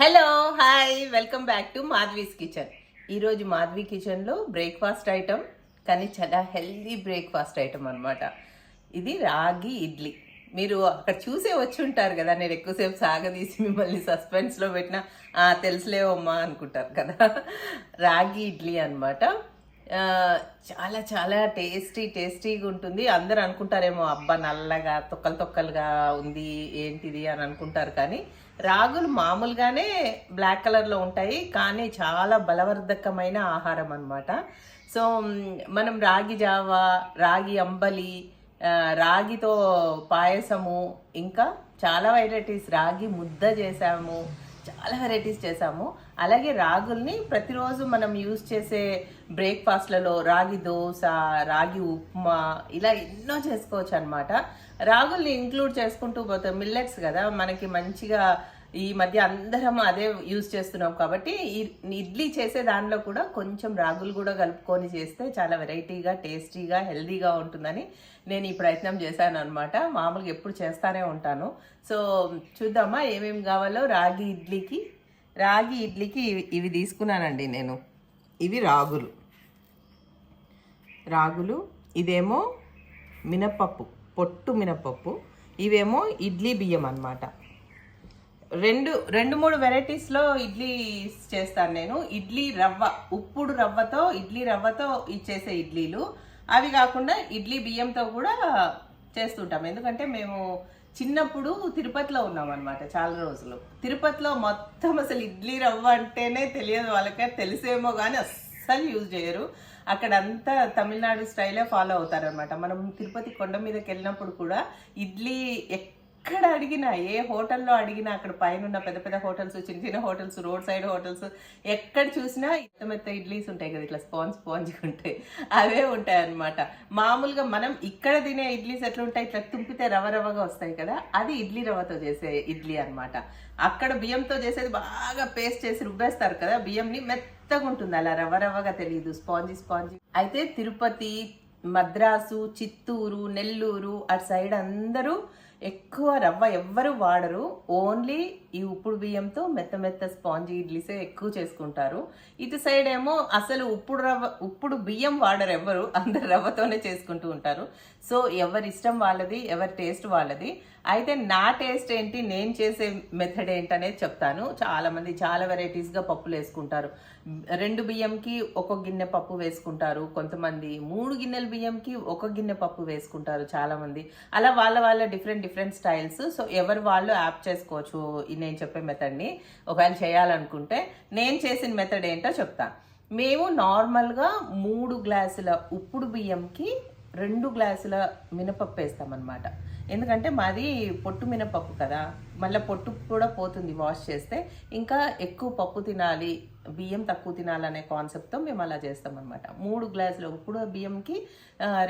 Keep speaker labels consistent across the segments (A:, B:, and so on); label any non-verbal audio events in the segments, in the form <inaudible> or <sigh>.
A: Hello hi welcome back to Madhavi's kitchen. ఈరోజు మాధవి కిచెన్లో breakfast item కానీ చాలా హెల్దీ బ్రేక్ఫాస్ట్ ఐటమ్ అనమాట ఇది రాగి ఇడ్లీ. మీరు అక్కడ చూసే వచ్చి ఉంటారు కదా నేను ఎక్కువసేపు సాగదీసి మిమ్మల్ని సస్పెన్స్లో పెట్టిన తెలుసులేవమ్మా అనుకుంటారు కదా. రాగి ఇడ్లీ అనమాట చాలా చాలా టేస్టీ టేస్టీగా ఉంటుంది. అందరు అనుకుంటారేమో అబ్బా నల్లగా తొక్కలు తొక్కలుగా ఉంది ఏంటిది అని అనుకుంటారు కానీ రాగులు మామూలుగానే బ్లాక్ కలర్లో ఉంటాయి కానీ చాలా బలవర్ధకమైన ఆహారం అనమాట సో మనం రాగి జావా రాగి అంబలి రాగితో పాయసము ఇంకా చాలా వెరైటీస్ రాగి ముద్ద చేసాము. చాలా వెరైటీస్ చేసాము. అలాగే రాగుల్ని ప్రతిరోజు మనం యూజ్ చేసే బ్రేక్ఫాస్ట్లలో రాగి దోశ రాగి ఉప్మా ఇలా ఎన్నో చేసుకోవచ్చు అనమాట రాగుల్ని ఇంక్లూడ్ చేసుకుంటూ పోతాం మిల్లెట్స్ కదా మనకి మంచిగా ఈ మధ్య అందరం అదే యూజ్ చేస్తున్నాం కాబట్టి ఇడ్లీ చేసే దానిలో కూడా కొంచెం రాగులు కూడా కలుపుకొని చేస్తే చాలా వెరైటీగా టేస్టీగా హెల్దీగా ఉంటుందని నేను ఈ ప్రయత్నం చేశాను అనమాట మామూలుగా ఎప్పుడు చేస్తానే ఉంటాను. సో చూద్దామా ఏమేమి కావాలో రాగి ఇడ్లీకి. రాగి ఇడ్లీకి ఇవి ఇవి తీసుకున్నానండి నేను. ఇవి రాగులు. రాగులు ఇదేమో మినపప్పు పొట్టు మినపప్పు ఇవేమో ఇడ్లీ బియ్యం అన్నమాట. రెండు రెండు మూడు వెరైటీస్లో ఇడ్లీ చేస్తాను నేను. ఇడ్లీ రవ్వ ఉప్పుడు రవ్వతో ఇడ్లీ రవ్వతో ఇచ్చేసే ఇడ్లీలు. అవి కాకుండా ఇడ్లీ బియ్యంతో కూడా చేస్తుంటాం. ఎందుకంటే మేము చిన్నప్పుడు తిరుపతిలో ఉన్నాం అనమాట చాలా రోజులు. తిరుపతిలో మొత్తం అసలు ఇడ్లీ రవ్వ అంటేనే తెలియదు వాళ్ళకే. తెలిసేమో కానీ అస్సలు యూజ్ చేయరు. అక్కడ అంతా తమిళనాడు స్టైలే ఫాలో అవుతారనమాట మనం తిరుపతి కొండ మీదకి వెళ్ళినప్పుడు కూడా ఇడ్లీ ఎక్కడ అడిగినా ఏ హోటల్లో అడిగినా అక్కడ పైన ఉన్న పెద్ద పెద్ద హోటల్స్ చిన్న చిన్న హోటల్స్ రోడ్ సైడ్ హోటల్స్ ఎక్కడ చూసినా ఇంత మెత్త ఇడ్లీస్ ఉంటాయి కదా ఇట్లా స్పాంజ్ స్పాంజ్గా ఉంటాయి. అవే ఉంటాయి అన్నమాట మామూలుగా మనం ఇక్కడ తినే ఇడ్లీస్ ఎట్లా ఉంటాయి ఇట్లా తుంపితే రవ రవగా వస్తాయి కదా అది ఇడ్లీ రవ్వతో చేసే ఇడ్లీ అనమాట అక్కడ బియ్యంతో చేసేది బాగా పేస్ట్ చేసి రుబ్బేస్తారు కదా బియ్యంని మెత్తగా ఉంటుంది అలా రవ రవ్వగా తెలియదు స్పాంజీ స్పాంజీ. అయితే తిరుపతి మద్రాసు చిత్తూరు నెల్లూరు అటు సైడ్ అందరూ ఎక్కువ రవ్వ ఎవ్వరు వాడరు. ఓన్లీ ఈ ఉప్పుడు బియ్యంతో మెత్త మెత్త స్పాంజీ ఇడ్లీసే ఎక్కువ చేసుకుంటారు. ఇటు సైడ్ ఏమో అసలు ఉప్పుడు రవ్వ ఉప్పుడు బియ్యం వాడరు ఎవ్వరు అందరు రవ్వతోనే చేసుకుంటూ ఉంటారు. సో ఎవరి ఇష్టం వాళ్ళది ఎవరి టేస్ట్ వాళ్ళది. అయితే నా టేస్ట్ ఏంటి నేను చేసే మెథడ్ ఏంటనేది చెప్తాను. చాలామంది చాలా వెరైటీస్గా పప్పులు వేసుకుంటారు. రెండు బియ్యంకి ఒక గిన్నె పప్పు వేసుకుంటారు. కొంతమంది మూడు గిన్నెల బియ్యంకి ఒక గిన్నె పప్పు వేసుకుంటారు చాలామంది. అలా వాళ్ళ వాళ్ళ డిఫరెంట్ డిఫరెంట్ స్టైల్స్ సో ఎవరు వాళ్ళు యాప్ చేసుకోవచ్చు నేను చెప్పే మెథడ్ని ఒకవేళ చేయాలనుకుంటే నేను చేసిన మెథడ్ ఏంటో చెప్తాను మేము నార్మల్గా మూడు గ్లాసుల ఉప్పుడు బియ్యంకి రెండు గ్లాసుల మినపప్పు వేస్తామన్నమాట. ఎందుకంటే మాది పొట్టు మినపప్పు కదా మళ్ళీ పొట్టు కూడా పోతుంది వాష్ చేస్తే. ఇంకా ఎక్కువ పప్పు తినాలి బియ్యం తక్కువ తినాలనే కాన్సెప్ట్తో మేము అలా చేస్తామన్నమాట. మూడు గ్లాసుల ఉప్పుడు బియ్యంకి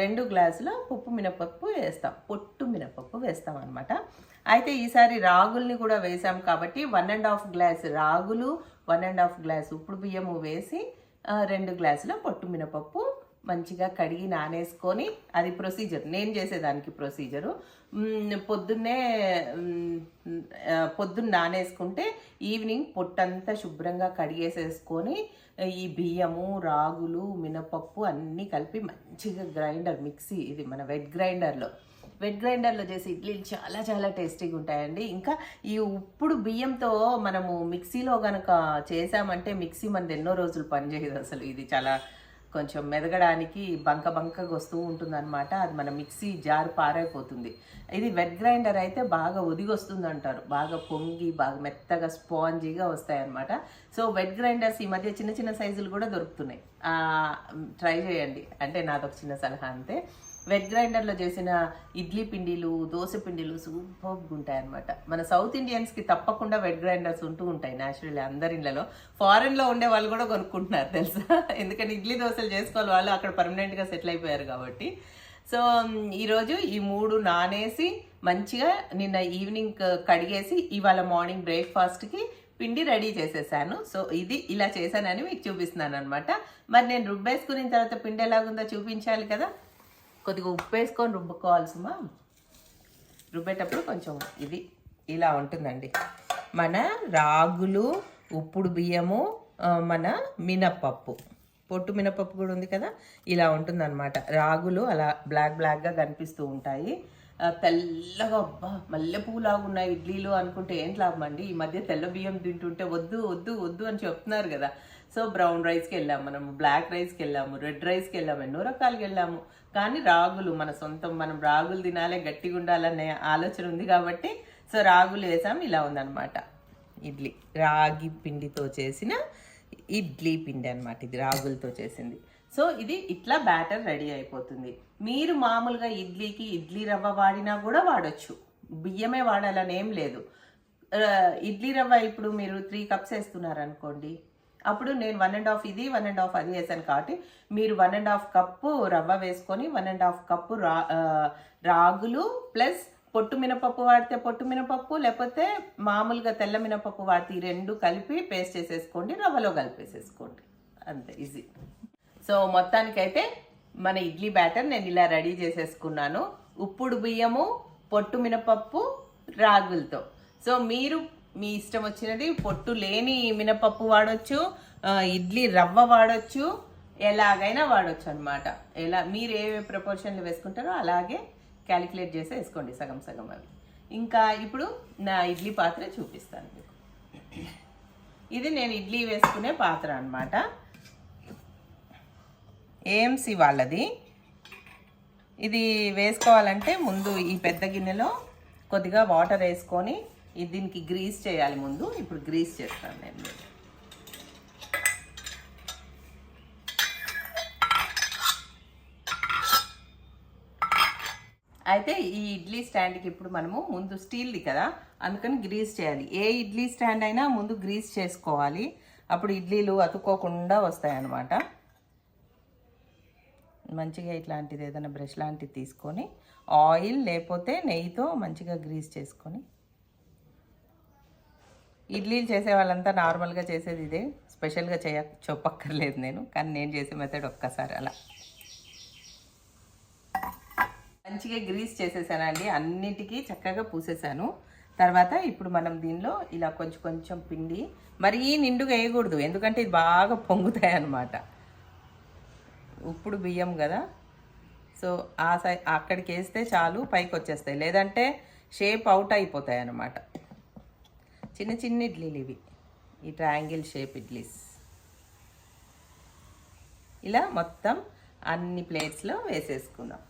A: రెండు గ్లాసుల పప్పు మినపప్పు వేస్తాం. పొట్టు మినపప్పు వేస్తాం అనమాట అయితే ఈసారి రాగుల్ని కూడా వేసాం కాబట్టి వన్ అండ్ హాఫ్ గ్లాస్ రాగులు వన్ అండ్ హాఫ్ గ్లాస్ ఉప్పుడు బియ్యము వేసి రెండు గ్లాసుల పొట్టు మినపప్పు మంచిగా కడిగి నానేసుకొని అది ప్రొసీజర్ నేను చేసేదానికి ప్రొసీజరు. పొద్దున్నే పొద్దున్న నానేసుకుంటే ఈవినింగ్ పొట్టంతా శుభ్రంగా కడిగేసేసుకొని ఈ బియ్యము రాగులు మినపప్పు అన్నీ కలిపి మంచిగా గ్రైండర్ మిక్సీ ఇది మన వెట్ గ్రైండర్లో. వెట్ గ్రైండర్లో చేసే ఇడ్లీలు చాలా చాలా టేస్టీగా ఉంటాయండి. ఇంకా ఈ ఉప్పుడు బియ్యంతో మనము మిక్సీలో కనుక చేసామంటే మిక్సీ మనది ఎన్నో రోజులు పనిచేయదు అసలు. ఇది చాలా కొంచెం మెదగడానికి బంక బంకగా వస్తూ ఉంటుంది అనమాట అది మన మిక్సీ జారు పారైపోతుంది. ఇది వెట్ గ్రైండర్ అయితే బాగా ఉదిగొస్తుంది అంటారు బాగా పొంగి బాగా మెత్తగా స్పాంజీగా వస్తాయన్నమాట. సో వెట్ గ్రైండర్స్ ఈ మధ్య చిన్న చిన్న సైజులు కూడా దొరుకుతున్నాయి. ట్రై చేయండి. అంటే నాదొక చిన్న సలహా అంతే. వెట్ గ్రైండర్లో చేసిన ఇడ్లీ పిండిలు దోశ పిండిలు సూపర్గా ఉంటాయి అనమాట మన సౌత్ ఇండియన్స్కి తప్పకుండా వెట్ గ్రైండర్స్ ఉంటూ ఉంటాయి న్యాచురల్లీ అందరి ఇళ్ళలో ఫారెన్లో ఉండే వాళ్ళు కూడా కొనుక్కుంటున్నారు తెలుసా? ఎందుకంటే ఇడ్లీ దోశలు చేసుకోవాలి వాళ్ళు అక్కడ పర్మనెంట్గా సెటిల్ అయిపోయారు కాబట్టి. సో ఈరోజు ఈ మూడు నానేసి మంచిగా నిన్న ఈవినింగ్ కడిగేసి ఇవాళ మార్నింగ్ బ్రేక్ఫాస్ట్కి పిండి రెడీ చేసేసాను. సో ఇది ఇలా చేశానని మీకు చూపిస్తున్నాను అనమాట మరి నేను రుబ్బేసుకున్న తర్వాత పిండి ఎలాగుందో చూపించాలి కదా? కొద్దిగా ఉప్పు వేసుకొని రుబ్బుకోవాల్సిమా రుబ్బేటప్పుడు కొంచెం ఇది ఇలా ఉంటుందండి. మన రాగులు ఉప్పుడు బియ్యము మన మినప్పప్పు పొట్టు మినపప్పు కూడా ఉంది కదా? ఇలా ఉంటుందన్నమాట. రాగులు అలా బ్లాక్ బ్లాక్గా కనిపిస్తూ ఉంటాయి. తెల్లగా అబ్బా మల్లెపూలాగా ఉన్నాయి ఇడ్లీలు అనుకుంటే ఏం లాభం అండి? ఈ మధ్య తెల్ల బియ్యం తింటుంటే వద్దు వద్దు వద్దు అని చెప్తున్నారు కదా. సో బ్రౌన్ రైస్కి వెళ్ళాము మనం బ్లాక్ రైస్కి వెళ్ళాము రెడ్ రైస్కి వెళ్ళాము ఎన్నో రకాలకి వెళ్ళాము. కానీ రాగులు మన సొంతం మనం రాగులు తినాలి గట్టిగా ఉండాలనే ఆలోచన ఉంది కాబట్టి సో రాగులు వేసాం ఇలా ఉందన్నమాట. ఇడ్లీ రాగి పిండితో చేసిన ఇడ్లీ పిండి అనమాట ఇది రాగులతో చేసింది. సో ఇది ఇట్లా బ్యాటర్ రెడీ అయిపోతుంది. మీరు మామూలుగా ఇడ్లీకి ఇడ్లీ రవ్వ వాడినా కూడా వాడొచ్చు. బియ్యమే వాడాలని ఏం లేదు ఇడ్లీ రవ్వ ఇప్పుడు మీరు త్రీ కప్స్ వేస్తున్నారు అనుకోండి అప్పుడు నేను వన్ అండ్ హాఫ్ ఇది వన్ అండ్ హాఫ్ అది వేసాను కాబట్టి మీరు వన్ అండ్ హాఫ్ కప్పు రవ్వ వేసుకొని వన్ అండ్ హాఫ్ కప్పు రా రాగులు ప్లస్ పొట్టు మినపప్పు వాడితే పొట్టు మినపప్పు లేకపోతే మామూలుగా తెల్ల మినపప్పు వాడితే ఈ రెండు కలిపి పేస్ట్ చేసేసుకోండి రవ్వలో కలిపేసేసుకోండి. అంతే ఈజీ సో మొత్తానికైతే మన ఇడ్లీ బ్యాటర్ నేను ఇలా రెడీ చేసేసుకున్నాను. ఉప్పుడు బియ్యము పొట్టు మినపప్పు రాగులతో. సో మీరు మీ ఇష్టం వచ్చినది పొట్టు లేని మినపప్పు వాడొచ్చు ఇడ్లీ రవ్వ వాడచ్చు ఎలాగైనా వాడచ్చు అనమాట ఎలా మీరు ఏ ప్రపోర్షన్లు వేసుకుంటారో అలాగే క్యాలిక్యులేట్ చేసి వేసుకోండి సగం సగం అవి. ఇంకా ఇప్పుడు నా ఇడ్లీ పాత్ర చూపిస్తాను మీకు. ఇది నేను ఇడ్లీ వేసుకునే పాత్ర అనమాట ఏఎంసి వాళ్ళది. ఇది వేసుకోవాలంటే ముందు ఈ పెద్ద గిన్నెలో కొద్దిగా వాటర్ వేసుకొని దీనికి గ్రీస్ చేయాలి ముందు. ఇప్పుడు గ్రీస్ చేస్తాను నేను అయితే ఈ ఇడ్లీ స్టాండ్కి ఇప్పుడు మనము ముందు స్టీల్ది కదా అందుకని గ్రీస్ చేయాలి. ఏ ఇడ్లీ స్టాండ్ అయినా ముందు గ్రీస్ చేసుకోవాలి. అప్పుడు ఇడ్లీలు అతుక్కోకుండా వస్తాయన్నమాట. మంచిగా ఇట్లాంటిది ఏదైనా బ్రష్ లాంటిది తీసుకొని ఆయిల్ లేకపోతే నెయ్యితో మంచిగా గ్రీస్ చేసుకొని ఇడ్లీలు చేసే వాళ్ళంతా నార్మల్గా చేసేది ఇదే. స్పెషల్గా చేయ చెప్పక్కర్లేదు నేను కానీ నేను చేసే మెథడ్ ఒక్కసారి అలా. మంచిగా గ్రీస్ చేసేసానండి అన్నిటికీ చక్కగా పూసేసాను. తర్వాత ఇప్పుడు మనం దీనిలో ఇలా కొంచెం కొంచెం పిండి మరీ నిండుగా వేయకూడదు ఎందుకంటే ఇది బాగా పొంగుతాయి అన్నమాట. ఉప్పుడు బియ్యం కదా. సో ఆ సై అక్కడికి వేస్తే చాలు పైకి వచ్చేస్తాయి లేదంటే షేప్ అవుట్ అయిపోతాయి అన్నమాట. చిన్న చిన్న ఇడ్లీలు ఇవి. ఈ ట్రయాంగిల్ షేప్ ఇడ్లీస్. ఇలా మొత్తం అన్ని ప్లేట్స్లో వేసేసుకుందాం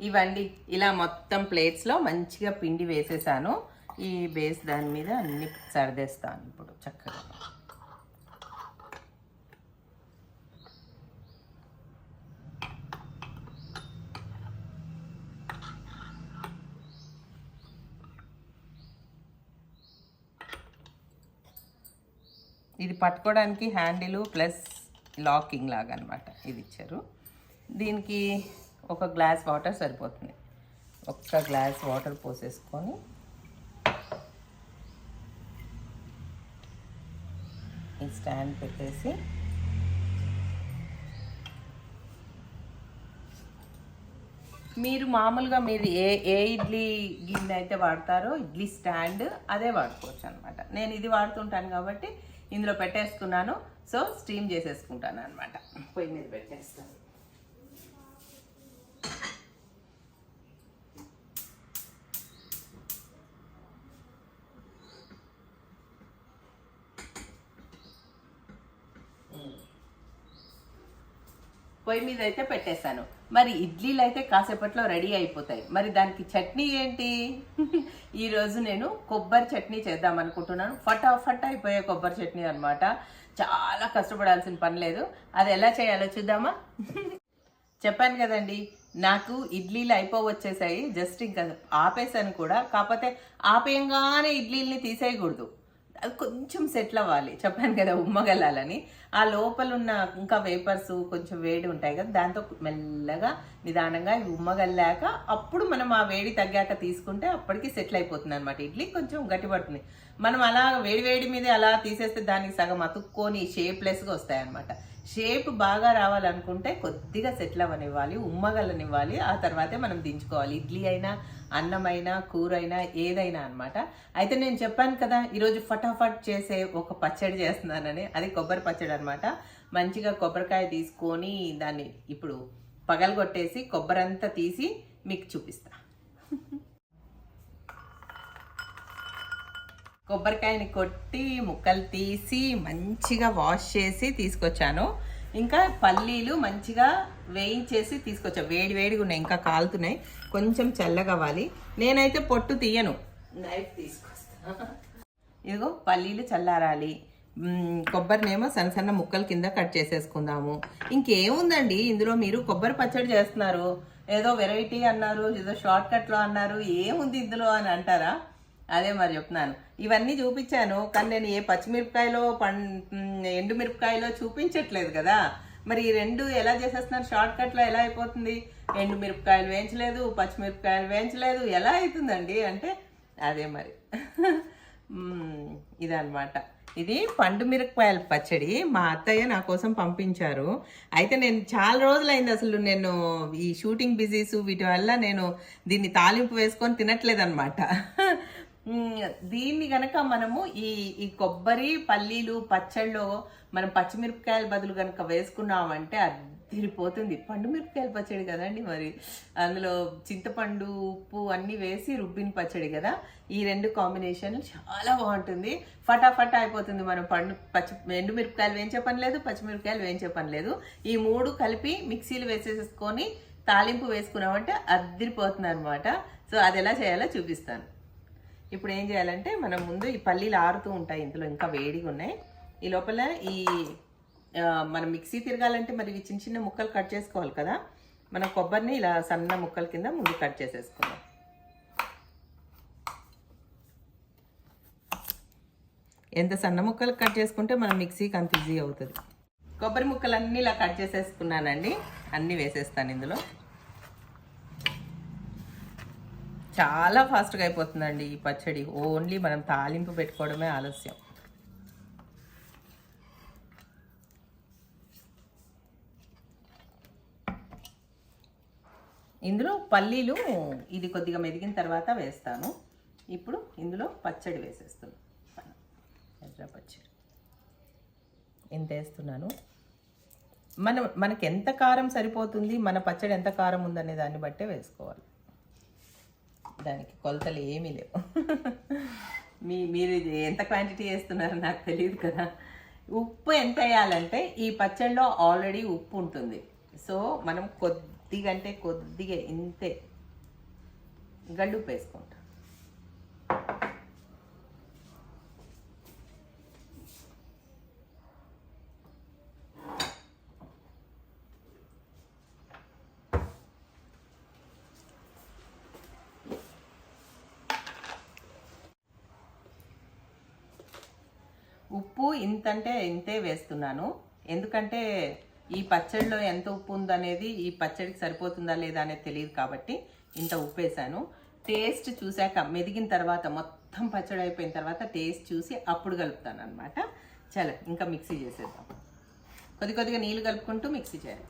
A: ఇవండి ఇలా మొత్తం ప్లేట్స్లో మంచిగా పిండి వేసేసాను. ఈ బేస్ దాని మీద అన్ని సర్దేస్తాను ఇప్పుడు చక్కగా. ఇది పట్టుకోవడానికి హ్యాండిల్ ప్లస్ లాకింగ్ లాగా అనమాట ఇది ఇచ్చారు. దీనికి ఒక గ్లాస్ వాటర్ సరిపోతుంది. ఒక్క గ్లాస్ వాటర్ పోసేసుకొని ఈ స్టాండ్ పెట్టేసి మీరు మామూలుగా మీరు ఏ ఏ ఇడ్లీ గిన్నె అయితే వాడతారో ఇడ్లీ స్టాండ్ అదే వాడుకోవచ్చు అనమాట నేను ఇది వాడుతుంటాను కాబట్టి ఇందులో పెట్టేసుకున్నాను. సో స్టీమ్ చేసేసుకుంటాను అనమాట పొయ్యి మీద పెట్టేస్తాను. పొయ్యి మీద అయితే పెట్టేశాను. మరి ఇడ్లీలు అయితే కాసేపట్లో రెడీ అయిపోతాయి. మరి దానికి చట్నీ ఏంటి? <laughs> ఈరోజు నేను కొబ్బరి చట్నీ చేద్దాం అనుకుంటున్నాను. ఫటాఫట్ అయిపోయే కొబ్బరి చట్నీ అనమాట చాలా కష్టపడాల్సిన పని లేదు. అది ఎలా చేయాలో చూద్దామా? <laughs> చెప్పాను కదండి నాకు ఇడ్లీలు అయిపోవచ్చేసాయి. జస్ట్ ఇంకా ఆపేసాను కూడా. కాకపోతే ఆపేయంగానే ఇడ్లీల్ని తీసేయకూడదు. అది కొంచెం సెటిల్ అవ్వాలి. చెప్పాను కదా ఉమ్మగలాలని. ఆ లోపల ఉన్న ఇంకా వేపర్స్ కొంచెం వేడి ఉంటాయి కదా దాంతో మెల్లగా నిదానంగా ఇవి ఉమ్మగల్లాక అప్పుడు మనం ఆ వేడి తగ్గాక తీసుకుంటే అప్పటికి సెటిల్ అయిపోతుంది అనమాట ఇడ్లీ కొంచెం గట్టిపడుతుంది మనం అలా వేడి వేడి మీద అలా తీసేస్తే దానికి సగం అతుక్కొని షేప్లెస్గా వస్తాయి అనమాట షేప్ బాగా రావాలనుకుంటే కొద్దిగా సెటిల్ అవ్వనివ్వాలి ఉమ్మగలనివ్వాలి. ఆ తర్వాతే మనం దించుకోవాలి. ఇడ్లీ అయినా అన్నమైనా కూర అయినా ఏదైనా అనమాట అయితే నేను చెప్పాను కదా ఈరోజు ఫటాఫట్ చేసే ఒక పచ్చడి చేస్తున్నానని. అది కొబ్బరి పచ్చడి అనమాట మంచిగా కొబ్బరికాయ తీసుకొని దాన్ని ఇప్పుడు పగలగొట్టేసి కొబ్బరంతా తీసి మీకు చూపిస్తా. కొబ్బరికాయని కొట్టి ముక్కలు తీసి మంచిగా వాష్ చేసి తీసుకొచ్చాను. ఇంకా పల్లీలు మంచిగా వేయించేసి తీసుకొచ్చా. వేడి వేడిగా ఉన్నాయి ఇంకా కాలుతున్నాయి. కొంచెం చల్లగవ్వాలి నేనైతే పొట్టు తీయను. నైఫ్ తీసుకొస్తా. ఇదిగో పల్లీలు చల్లారాలి. కొబ్బరినేమో సన్న సన్న ముక్కల కింద కట్ చేసేసుకుందాము. ఇంకేముందండి? ఇందులో మీరు కొబ్బరి పచ్చడి చేస్తున్నారు. ఏదో వెరైటీ అన్నారు ఏదో షార్ట్ కట్లో అన్నారు. ఏముంది ఇందులో అని అంటారా? అదే మరి చెప్తున్నాను. ఇవన్నీ చూపించాను కానీ నేను ఏ పచ్చిమిరపకాయలో పం ఎండుమిరపకాయలో చూపించట్లేదు కదా. మరి ఈ రెండు ఎలా చేసేస్తున్నారు? షార్ట్ కట్లో ఎలా అయిపోతుంది? ఎండు మిరపకాయలు వేయించలేదు పచ్చిమిరపకాయలు వేయించలేదు ఎలా అవుతుందండి? అంటే అదే మరి. <laughs> ఇదనమాట ఇదన్నమాట. ఇది పండు మిరపకాయల పచ్చడి మా అత్తయ్య నా కోసం పంపించారు. అయితే నేను చాలా రోజులైంది అసలు నేను ఈ షూటింగ్ బిజీస్ వీటి వల్ల నేను దీన్ని తాలింపు వేసుకొని తినట్లేదన్నమాట. మ్, <laughs> దీన్ని గనక మనము ఈ ఈ కొబ్బరి పల్లీలు పచ్చళ్ళలో మనం పచ్చిమిరపకాయల బదులు గనక వేసుకున్నామంటే అదిరిపోతుంది పండు మిరపకాయల పచ్చడి కదండి మరి. అందులో చింతపండు ఉప్పు అన్నీ వేసి రుబ్బిన పచ్చడి కదా. ఈ రెండు కాంబినేషన్ చాలా బాగుంటుంది. ఫటాఫట్ అయిపోతుంది మనం పండు పచ్చి ఎండు మిరపకాయలు వేయించే పని లేదు పచ్చిమిరపకాయలు వేయించే పని లేదు. ఈ మూడు కలిపి మిక్సీలు వేసేసుకొని తాలింపు వేసుకున్నామంటే అదిరిపోతుంది అనమాట సో అది ఎలా చేయాలో చూపిస్తాను. ఇప్పుడు ఏం చేయాలంటే మనం ముందు ఈ పల్లీలు ఆరుతూ ఉంటాయి ఇందులో ఇంకా వేడిగా ఉన్నాయి. ఈ లోపల ఈ మనం మిక్సీ తిరగాలంటే మరి ఇవి చిన్న చిన్న ముక్కలు కట్ చేసుకోవాలి కదా. మనం కొబ్బరిని ఇలా సన్న ముక్కల కింద ముందు కట్ చేసేసుకుందాం. ఎంత సన్న ముక్కలు కట్ చేసుకుంటే మనం మిక్సీకి అంత ఈజీ అవుతుంది. కొబ్బరి ముక్కలన్నీ ఇలా కట్ చేసేసుకున్నానండి. అన్నీ వేసేస్తాను ఇందులో. చాలా ఫాస్ట్గా అయిపోతుందండి ఈ పచ్చడి. ఓన్లీ మనం తాలింపు పెట్టుకోవడమే ఆలస్యం. ఇందులో పల్లీలు ఇది కొద్దిగా మెదిగిన తర్వాత వేస్తాను. ఇప్పుడు ఇందులో పచ్చడి వేసేస్తున్నాను. ఎర్ర పచ్చడి. ఎంత వేస్తున్నాను. మన మనకి ఎంత కారం సరిపోతుంది మన పచ్చడి ఎంత కారం ఉందనే దాన్ని బట్టే వేసుకోవాలి. దానికి కొలతలు ఏమీ లేవు. మీ మీరు ఇది ఎంత క్వాంటిటీ వేస్తున్నారో నాకు తెలియదు కదా. ఉప్పు ఎంత వేయాలంటే ఈ పచ్చడిలో ఆల్రెడీ ఉప్పు ఉంటుంది. సో మనం కొద్దిగంటే కొద్దిగా ఇంతే. గడ్డుప్పు వేసుకుంటాం. ఉప్పు ఇంతంటే ఇంతే వేస్తున్నాను. ఎందుకంటే ఈ పచ్చడిలో ఎంత ఉప్పు ఉందనేది ఈ పచ్చడికి సరిపోతుందా లేదా అనేది తెలియదు కాబట్టి ఇంత ఉప్పు వేసాను. టేస్ట్ చూశాక మెదిగిన తర్వాత మొత్తం పచ్చడి అయిపోయిన తర్వాత టేస్ట్ చూసి అప్పుడు కలుపుతాను అనమాట చలో ఇంకా మిక్సీ చేసేద్దాం. కొద్ది కొద్దిగా నీళ్ళు కలుపుకుంటూ మిక్సీ చేయాలి.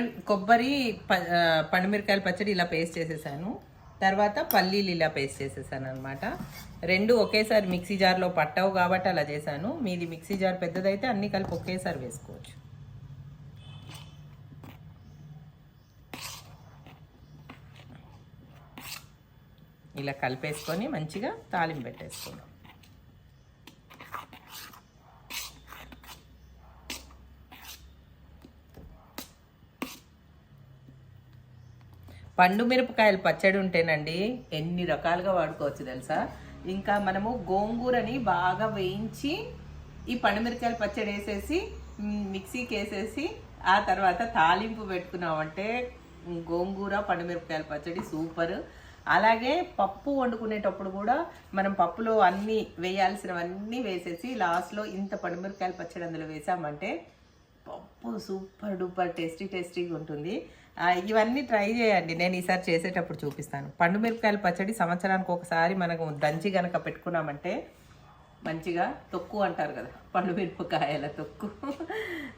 A: కొబ్బరి కొబ్బరి ప- పండుమిరకాయల పచ్చడి ఇలా పేస్ట్ చేసేసాను. తర్వాత పల్లీలు ఇలా పేస్ట్ చేసేసాను అనమాట రెండు ఒకేసారి మిక్సీ జార్లో పట్టవు కాబట్టి అలా చేశాను. మీది మిక్సీ జార్ పెద్దదైతే అన్ని కలిపి ఒకేసారి వేసుకోవచ్చు. ఇలా కలిపేసుకొని మంచిగా తాలింపు పెట్టేసుకున్నాం పండు మిరపకాయలు పచ్చడి ఉంటేనండి ఎన్ని రకాలుగా వాడుకోవచ్చు తెలుసా? ఇంకా మనము గోంగూరని బాగా వేయించి ఈ పండు మిరపకాయలు పచ్చడి వేసేసి మిక్సీకి వేసేసి ఆ తర్వాత తాలింపు పెట్టుకున్నామంటే గోంగూర పండు మిరపకాయల పచ్చడి సూపర్. అలాగే పప్పు వండుకునేటప్పుడు కూడా మనం పప్పులో అన్నీ వేయాల్సినవన్నీ వేసేసి లాస్ట్లో ఇంత పండు మిరపకాయల పచ్చడి అందులో వేసామంటే పప్పు సూపర్ డూపర్ టేస్టీ టేస్టీగా ఉంటుంది. ఇవన్నీ ట్రై చేయండి. నేను ఈసారి చేసేటప్పుడు చూపిస్తాను. పండు మిరపకాయల పచ్చడి సంవత్సరానికి ఒకసారి మనకు దంచి గనక పెట్టుకున్నామంటే మంచిగా తొక్కు అంటారు కదా పండు మిరపకాయల తొక్కు.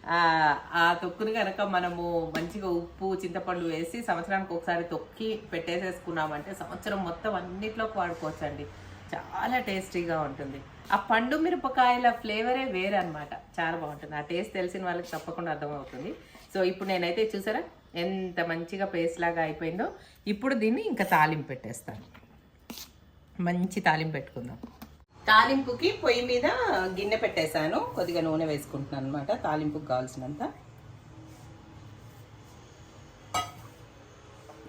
A: ఆ, ఆ తొక్కుని కనుక మనము మంచిగా ఉప్పు చింతపండు వేసి సంవత్సరానికి ఒకసారి తొక్కి పెట్టేసేసుకున్నామంటే సంవత్సరం మొత్తం అన్నిట్లోకి వాడుకోవచ్చండి. చాలా టేస్టీగా ఉంటుంది. ఆ పండు మిరపకాయల ఫ్లేవరే వేరే అనమాట చాలా బాగుంటుంది. ఆ టేస్ట్ తెలిసిన వాళ్ళకి తప్పకుండా అర్థమవుతుంది. సో ఇప్పుడు నేనైతే చూసారా? ఎంత మంచిగా పేస్ట్ లాగా అయిపోయిందో ఇప్పుడు దీన్ని ఇంకా తాలింపు పెట్టేస్తాను. మంచి తాలింపు పెట్టుకుందాం. తాలింపుకి పొయ్యి మీద గిన్నె పెట్టేశాను. కొద్దిగా నూనె వేసుకుంటున్నాను అనమాట తాలింపుకి కావాల్సినంత.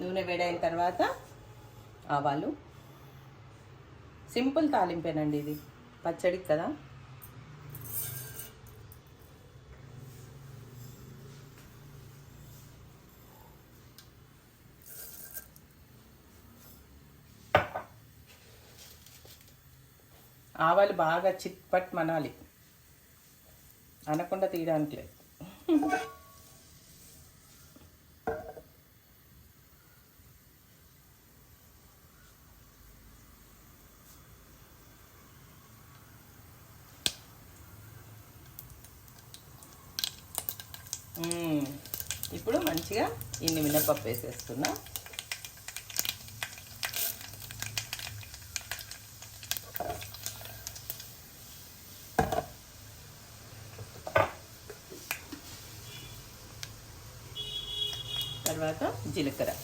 A: నూనె వేడైన తర్వాత ఆవాలు. సింపుల్ తాలింపేనండి ఇది. పచ్చడికి కదా. ఆవాలు బాగా చిట్పట్ మనాలి. అనకుండా తీయడానికి లేదు. ఇప్పుడు మంచిగా ఇన్ని మినపప్పు వేసేస్తున్నా తర్వాత జీలకర్ర.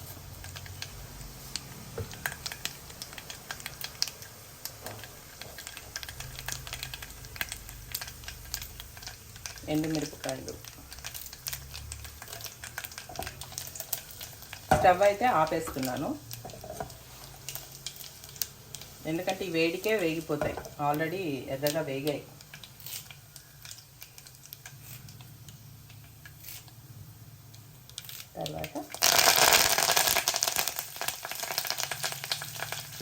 A: ఎండుమిరపకాయలు. స్టవ్ అయితే ఆపేస్తున్నాను. ఎందుకంటే ఈ వేడికే వేగిపోతాయి. ఆల్రెడీ ఎర్రగా వేగాయి. తర్వాత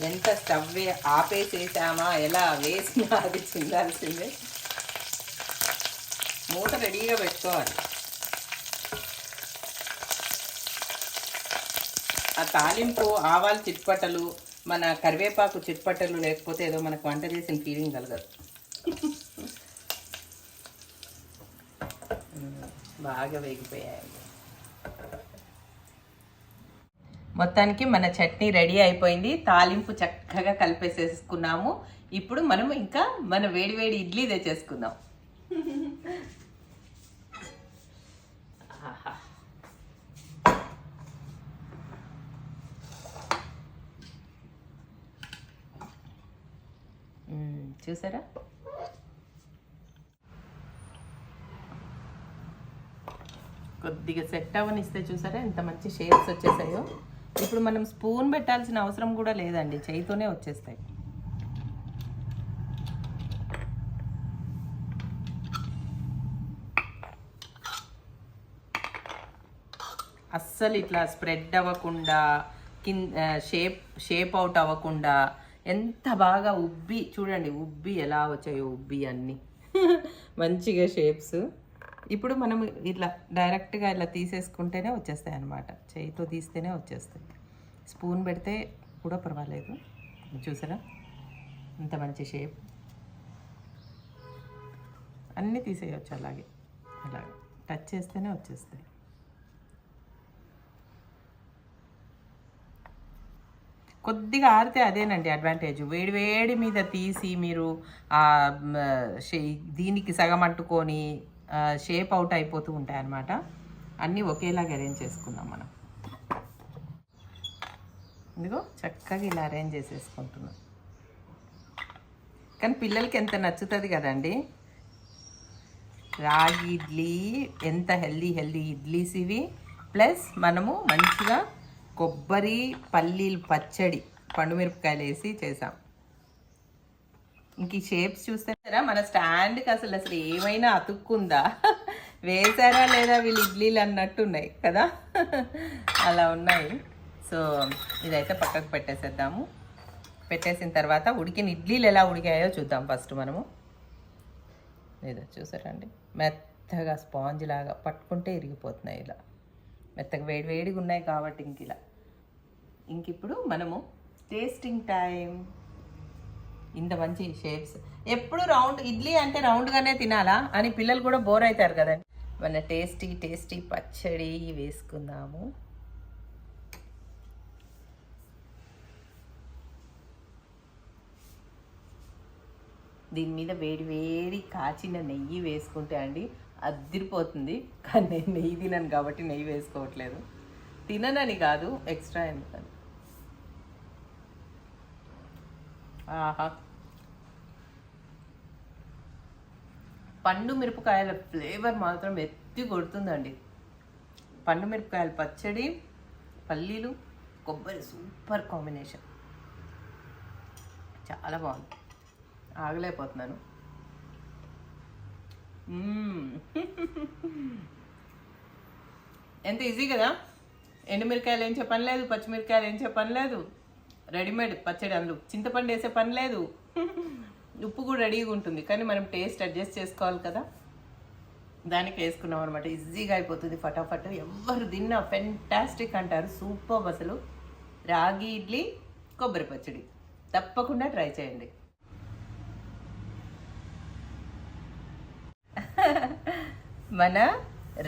A: ఎంత స్టవ్ ఆపేసేసామా ఎలా వేసినా అది చిందాల్సిందే మూత రెడీగా పెట్టుకోవాలి. ఆ తాలింపు ఆవాలు చిట్పట్టలు మన కరివేపాకు చిట్పట్టలు లేకపోతే ఏదో మనకు వంట చేసిన ఫీలింగ్ కలగదు. <laughs> బాగా వేగిపోయాయి. మొత్తానికి మన చట్నీ రెడీ అయిపోయింది. తాలింపు చక్కగా కలిపేసేసుకున్నాము. ఇప్పుడు మనం ఇంకా మన వేడి వేడి ఇడ్లీ తెచ్చేసుకుందాం. ఆహా. చూసారా? కొద్దిగా సెట్ అవ్వనిస్తే చూసారా? ఎంత మంచి షేప్స్ వచ్చేసాయో. ఇప్పుడు మనం స్పూన్ పెట్టాల్సిన అవసరం కూడా లేదండి చేయితోనే వచ్చేస్తాయి. అస్సలు ఇట్లా స్ప్రెడ్ అవ్వకుండా కింద షేప్ షేప్ అవుట్ అవ్వకుండా ఎంత బాగా ఉబ్బి చూడండి ఉబ్బి ఎలా వచ్చాయో ఉబ్బి అన్నీ. <laughs> మంచిగా షేప్స్. ఇప్పుడు మనం ఇట్లా డైరెక్ట్గా ఇలా తీసేసుకుంటేనే వచ్చేస్తాయి అన్నమాట. చేయితో తీస్తేనే వచ్చేస్తాయి. స్పూన్ పెడితే కూడా పర్వాలేదు. చూసారా? ఇంత మంచి షేప్. అన్నీ తీసేయచ్చు అలాగే. అలాగే టచ్ చేస్తేనే వచ్చేస్తాయి. కొద్దిగా ఆరితే అదేనండి అడ్వాంటేజ్. వేడి వేడి మీద తీసి మీరు షే- దీనికి సగం అంటుకొని షేప్ అవుట్ అయిపోతూ ఉంటాయి అన్నమాట అన్నీ ఒకేలాగా అరేంజ్ చేసుకుందాం మనం. ఇదిగో చక్కగా ఇలా అరేంజ్ చేసేసుకుంటున్నాం. కానీ పిల్లలకి ఎంత నచ్చుతుంది కదండి? రాగి ఇడ్లీ ఎంత హెల్దీ హెల్దీ ఇడ్లీస్ ఇవి. ప్లస్ మనము మంచిగా కొబ్బరి పల్లీలు పచ్చడి పండుమిరపకాయలు వేసి చేసాం. ఇంక ఈ షేప్స్ చూస్తారా మన స్టాండ్కి అసలు అసలు ఏమైనా అతుక్కుందా? వేసారా లేదా వీళ్ళు ఇడ్లీలు అన్నట్టు ఉన్నాయి కదా? అలా ఉన్నాయి. సో ఇదైతే పక్కకు పెట్టేసేద్దాము. పెట్టేసిన తర్వాత ఉడికిన ఇడ్లీలు ఎలా ఉడికాయో చూద్దాం ఫస్ట్ మనము. ఏదో చూసారండి? మెత్తగా స్పాంజ్ లాగా పట్టుకుంటే ఇరిగిపోతున్నాయి ఇలా. మెత్తగా వేడి వేడిగా ఉన్నాయి కాబట్టి ఇంక ఇలా. ఇంక ఇప్పుడు మనము టేస్టింగ్ టైం ఇంత మంచి షేప్స్ ఎప్పుడు రౌండ్ ఇడ్లీ అంటే రౌండ్గానే తినాలా? అని పిల్లలు కూడా బోర్ అవుతారు కదండి. మన టేస్టీ టేస్టీ పచ్చడి వేసుకుందాము. దీని మీద వేడి వేడి కాచిన నెయ్యి వేసుకుంటే అండి అద్దిరిపోతుంది కానీ నేను నెయ్యి తినను కాబట్టి నెయ్యి వేసుకోవట్లేదు. తిననని కాదు ఎక్స్ట్రా ఎందుకని? ఆహా. పండు మిరపకాయల ఫ్లేవర్ మాత్రం ఎత్తి కొడుతుందండి. పండు మిరపకాయల పచ్చడి పల్లీలు కొబ్బరి సూపర్ కాంబినేషన్. చాలా బాగుంది. ఆగలేకపోతున్నాను. ఎంత ఈజీ కదా? ఎండుమిరకాయలు ఏం చెప్పని లేదు పచ్చిమిరకాయలు ఏం చెప్పని లేదు రెడీమేడ్ పచ్చడి అందులో. చింతపండు వేసే పని లేదు. ఉప్పు కూడా రెడీగా ఉంటుంది. కానీ మనం టేస్ట్ అడ్జస్ట్ చేసుకోవాలి కదా. దానికి వేసుకున్నాం అనమాట ఈజీగా అయిపోతుంది ఫటాఫట్. ఎవరు తిన్నా ఫెంటాస్టిక్ అంటారు. సూపర్ అసలు. రాగి ఇడ్లీ కొబ్బరి పచ్చడి. తప్పకుండా ట్రై చేయండి. మన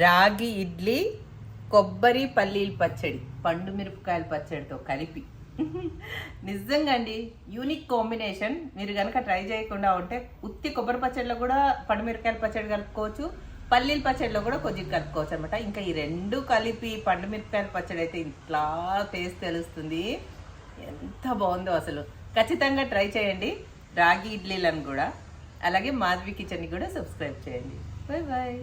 A: రాగి ఇడ్లీ కొబ్బరి పల్లీలు పచ్చడి పండు మిరపకాయల పచ్చడితో కలిపి. నిజంగా అండి యూనిక్ కాంబినేషన్ మీరు కనుక ట్రై చేయకుండా ఉంటే ఉత్తి కొబ్బరి పచ్చడిలో కూడా పండుమిరకాయల పచ్చడి కలుపుకోవచ్చు పల్లీల పచ్చడిలో కూడా కొద్దిగా కలుపుకోవచ్చు అనమాట ఇంకా ఈ రెండు కలిపి పండుమిరపకాయల పచ్చడి అయితే ఇట్లా టేస్ట్ తెలుస్తుంది. ఎంత బాగుందో అసలు. ఖచ్చితంగా ట్రై చేయండి. రాగి ఇడ్లీలను కూడా అలాగే మాధవి కిచెన్ని కూడా సబ్స్క్రైబ్ చేయండి. Bye bye